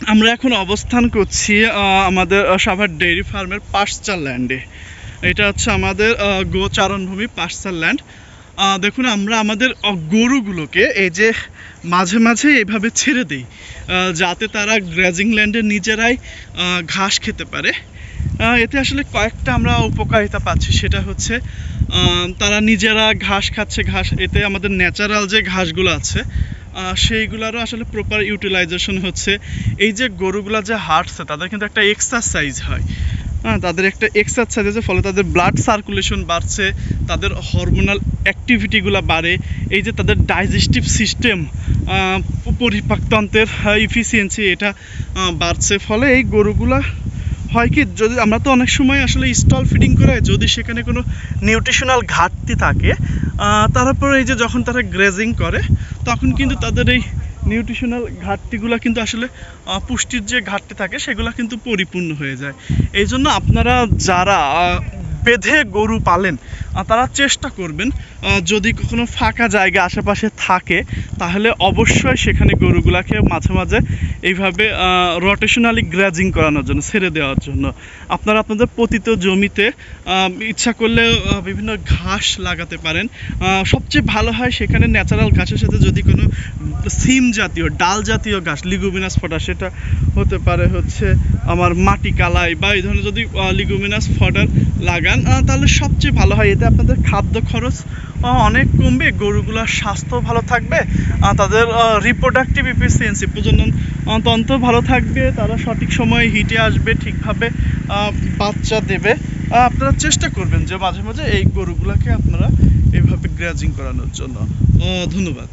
আমরা এখন অবস্থান করছি আমাদের সাভার ডেইরি ফার্মের পাশচার ল্যান্ডে। এটা হচ্ছে আমাদের গোচারণভূমি পাশচার ল্যান্ড। দেখুন, আমরা আমাদের গরুগুলোকে এই যে মাঝে মাঝে এভাবে ছেড়ে দিই যাতে তারা গ্রাজিং ল্যান্ডে নিজেরাই ঘাস খেতে পারে। এতে আসলে কয়েকটা আমরা উপকারিতা পাচ্ছি। সেটা হচ্ছে তারা নিজেরা ঘাস খাচ্ছে, ঘাস, এতে আমাদের ন্যাচারাল যে ঘাসগুলো আছে সেইগুলোরও আসলে প্রপার ইউটিলাইজেশন হচ্ছে। এই যে গরুগুলা যে হাঁটছে, তাদের কিন্তু একটা এক্সারসাইজ হয়। হ্যাঁ তাদের একটা এক্সারসাইজ এক্সারসাইজের ফলে তাদের ব্লাড সার্কুলেশন বাড়ছে, তাদের হরমোনাল অ্যাক্টিভিটিগুলো বাড়ে। এই যে তাদের ডাইজেস্টিভ সিস্টেম পরিপাকতন্ত্রের ইফিসিয়েন্সি এটা বাড়ছে। ফলে এই গরুগুলা হয় কি, যদি আমরা তো অনেক সময় আসলে স্টল ফিডিং করে যদি সেখানে কোনো নিউট্রিশনাল ঘাটতি থাকে তারপরে এই যে যখন তারা গ্রেজিং করে তখন কিন্তু তাদের এই নিউট্রিশনাল ঘাটতিগুলো কিন্তু আসলে পুষ্টির যে ঘাটতি থাকে সেগুলো কিন্তু পরিপূর্ণ হয়ে যায়। এই জন্য আপনারা যারা বেঁধে গরু পালেন তারা চেষ্টা করবেন যদি কোনো ফাঁকা জায়গা আশেপাশে থাকে, তাহলে অবশ্যই সেখানে গরুগুলাকে মাঝে মাঝে এইভাবে রোটেশনালি গ্রাজিং করানোর জন্য, ছেড়ে দেওয়ার জন্য। আপনারা আপনাদের পতিত জমিতে ইচ্ছা করলে বিভিন্ন ঘাস লাগাতে পারেন। সবচেয়ে ভালো হয় সেখানে ন্যাচারাল ঘাসের সাথে যদি কোনো সিম জাতীয়, ডাল জাতীয় ঘাস লিগুমিনাস ফটা সেটা হতে পারে হচ্ছে আমার মাটি কালাই বা এই ধরনের যদি লিগুমিনাস ফডার লাগান তাহলে সবচেয়ে ভালো হয় এতে আপনাদের খাদ্য খরচ অনেক কমবে, গরুগুলোর স্বাস্থ্য ভালো থাকবে তাদের রিপ্রোডাক্টিভ ইফিসিয়েন্সি প্রজনন তন্ত্র ভালো থাকবে, তারা সঠিক সময়ে হিটে আসবে, ঠিকভাবে বাচ্চা দেবে। আপনারা চেষ্টা করবেন যে মাঝে মাঝে এই গরুগুলোকে আপনারা এভাবে গ্রাজিং করানোর জন্য। ধন্যবাদ।